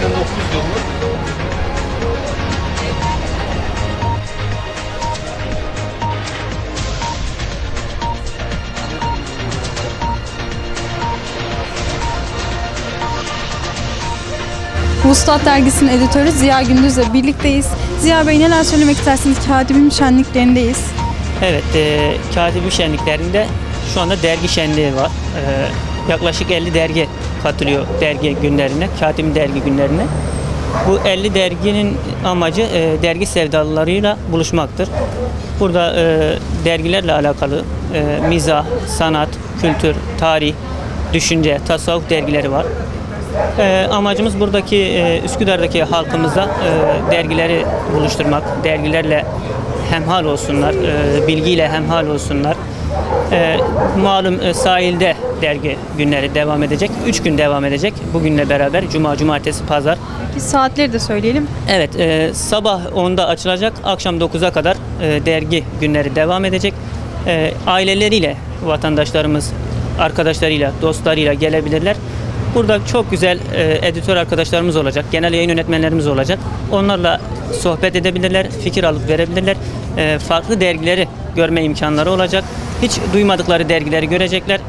89 yılı. Vuslat dergisinin editörü Ziya Gündüz'le birlikteyiz. Ziya Bey neler söylemek istersiniz? Katibim şenliklerindeyiz. Evet, e, katibim şenliklerinde şu anda dergi şenliği var. E, yaklaşık 50 dergi katılıyor dergi günlerine, Katibin dergi günlerine. Bu 50 derginin amacı e, dergi sevdalılarıyla buluşmaktır. Burada e, dergilerle alakalı e, mizah, sanat, kültür, tarih, düşünce, tasavvuf dergileri var. E, amacımız buradaki e, Üsküdar'daki halkımıza e, dergileri buluşturmak, dergilerle hemhal olsunlar, e, bilgiyle hemhal olsunlar. E, malum e, sahilde dergi günleri devam edecek. Üç gün devam edecek. Bugünle beraber Cuma, Cumartesi, Pazar. Peki saatleri de söyleyelim. Evet, e, sabah 10'da açılacak, akşam 9'a kadar e, dergi günleri devam edecek. E, aileleriyle vatandaşlarımız, arkadaşlarıyla, dostlarıyla gelebilirler. Burada çok güzel e, editör arkadaşlarımız olacak, genel yayın yönetmenlerimiz olacak. Onlarla sohbet edebilirler, fikir alıp verebilirler. E, farklı dergileri görme imkanları olacak. Hiç duymadıkları dergileri görecekler.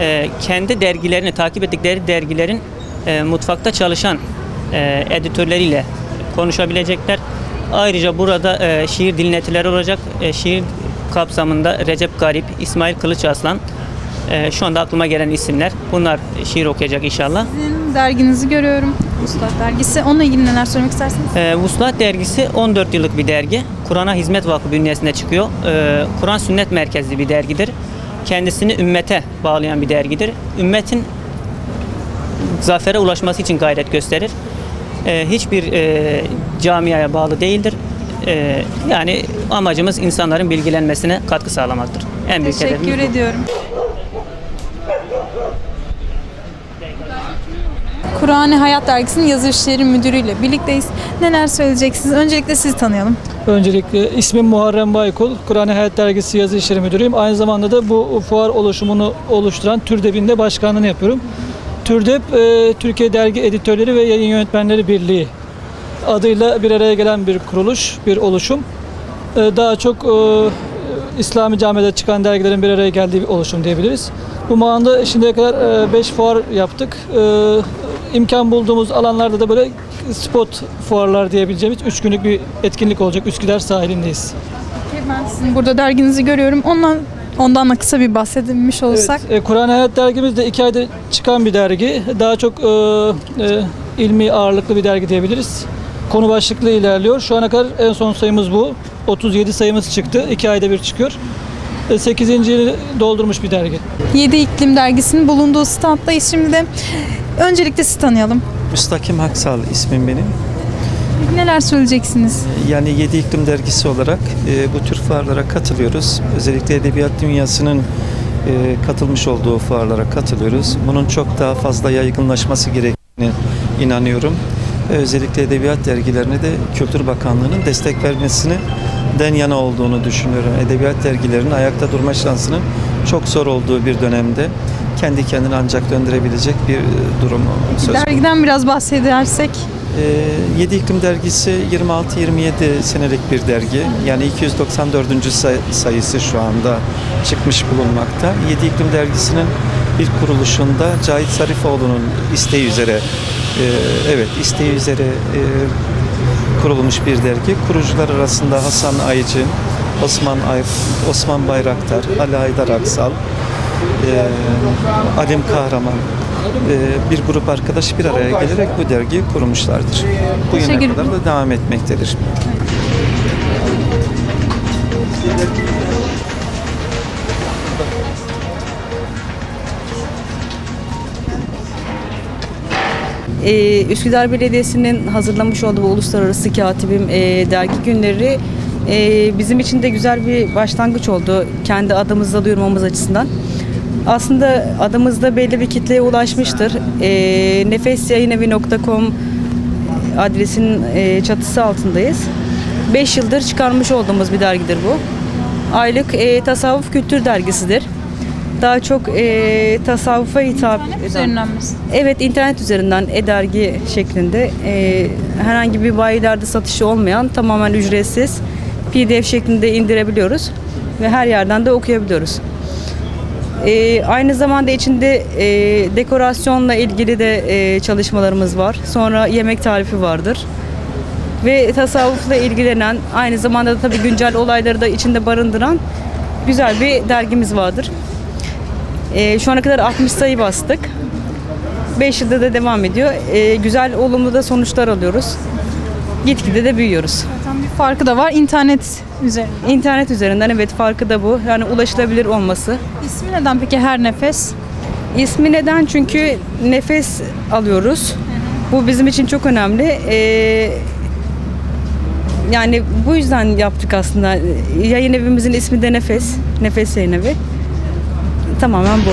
E, kendi dergilerini, takip ettikleri dergilerin e, mutfakta çalışan e, editörleriyle konuşabilecekler. Ayrıca burada e, şiir dinletileri olacak. E, şiir kapsamında Recep Garip, İsmail Kılıçaslan e, şu anda aklıma gelen isimler. Bunlar şiir okuyacak inşallah. Sizin derginizi görüyorum. Vuslat Dergisi. Onunla ilgili neler söylemek istersiniz? E, Vuslat dergisi 14 yıllık bir dergi. Kur'an'a Hizmet Vakfı bünyesinde çıkıyor. E, Kur'an sünnet merkezli bir dergidir. Kendisini ümmete bağlayan bir dergidir. Ümmetin zafere ulaşması için gayret gösterir. E, hiçbir e, camiaya bağlı değildir. E, yani amacımız insanların bilgilenmesine katkı sağlamaktır. En büyük Teşekkür ediyorum. Kur'an-ı Hayat Dergisi'nin yazı işleri müdürüyle birlikteyiz. Neler söyleyeceksiniz? Öncelikle sizi tanıyalım. Öncelikle ismim Muharrem Baykul. Kur'an Hayat Dergisi yazı işleri müdürüyüm. Aynı zamanda da bu fuar oluşumunu oluşturan TÜRDEB'in de başkanlığını yapıyorum. TÜRDEB, e, Türkiye Dergi Editörleri ve Yayın Yönetmenleri Birliği adıyla bir araya gelen bir kuruluş, bir oluşum. E, daha çok e, İslami camide çıkan dergilerin bir araya geldiği bir oluşum diyebiliriz. Bu manada şimdiye kadar 5 fuar yaptık. E, imkan bulduğumuz alanlarda da böyle spot fuarlar diyebileceğimiz 3 günlük bir etkinlik olacak. Üsküdar sahilindeyiz. Ben sizin burada derginizi görüyorum. Ondan ondan da kısa bir bahsedilmiş olsak. Evet, e, Kur'an Hayat dergimiz de 2 ayda çıkan bir dergi. Daha çok e, e, ilmi ağırlıklı bir dergi diyebiliriz. Konu başlıklı ilerliyor. Şu ana kadar en son sayımız bu. 37 sayımız çıktı. 2 ayda bir çıkıyor. 8. yılı doldurmuş bir dergi. 7 İklim Dergisi'nin bulunduğu standdayız şimdi de. Öncelikle sizi tanıyalım. Müstakim Haksal ismim benim. Neler söyleyeceksiniz? Yani Yedi İklim Dergisi olarak e, bu tür fuarlara katılıyoruz. Özellikle edebiyat dünyasının e, katılmış olduğu fuarlara katılıyoruz. Bunun çok daha fazla yaygınlaşması gerektiğini inanıyorum. Özellikle edebiyat dergilerine de Kültür Bakanlığı'nın destek vermesini den yana olduğunu düşünüyorum. Edebiyat dergilerinin ayakta durma şansının çok zor olduğu bir dönemde kendi kendini ancak döndürebilecek bir e, durum söz konusu. Dergiden biraz bahsedersek. Ee, 7 İklim Dergisi 26-27 senelik bir dergi. Yani 294. say- sayısı şu anda çıkmış bulunmakta. 7 İklim Dergisi'nin ilk kuruluşunda Cahit Sarifoğlu'nun isteği üzere e, evet isteği üzere e, kurulmuş bir dergi. Kurucular arasında Hasan Aycı, Osman Ay, Osman Bayraktar, Ali Haydar Aksal, e, Alim Kahraman e, bir grup arkadaş bir araya gelerek bu dergiyi kurmuşlardır. Bugüne Teşekkür kadar da devam etmektedir. Ee, Üsküdar Belediyesi'nin hazırlamış olduğu bu Uluslararası Katibim e, dergi günleri e, bizim için de güzel bir başlangıç oldu. Kendi adımızda duyurmamız açısından. Aslında adımızda belli bir kitleye ulaşmıştır. E, nefesyayınevi.com adresinin e, çatısı altındayız. 5 yıldır çıkarmış olduğumuz bir dergidir bu. Aylık e, tasavvuf kültür dergisidir. Daha çok e, tasavvufa hitap eden- Üzerinden mi? Evet internet üzerinden e-dergi şeklinde e, herhangi bir bayilerde satışı olmayan tamamen ücretsiz PDF şeklinde indirebiliyoruz ve her yerden de okuyabiliyoruz. E, aynı zamanda içinde e, dekorasyonla ilgili de e, çalışmalarımız var. Sonra yemek tarifi vardır. Ve tasavvufla ilgilenen, aynı zamanda da tabii güncel olayları da içinde barındıran güzel bir dergimiz vardır. E, şu ana kadar 60 sayı bastık. 5 yılda da devam ediyor. E, güzel, olumlu da sonuçlar alıyoruz. Gitgide de büyüyoruz. Farkı da var internet üzerinde. İnternet üzerinden evet farkı da bu. Yani ulaşılabilir olması. İsmi neden peki her nefes? İsmi neden? Çünkü nefes alıyoruz. Bu bizim için çok önemli. Ee, yani bu yüzden yaptık aslında. Yayın evimizin ismi de Nefes. Nefes Yayın Evi. Tamamen bu.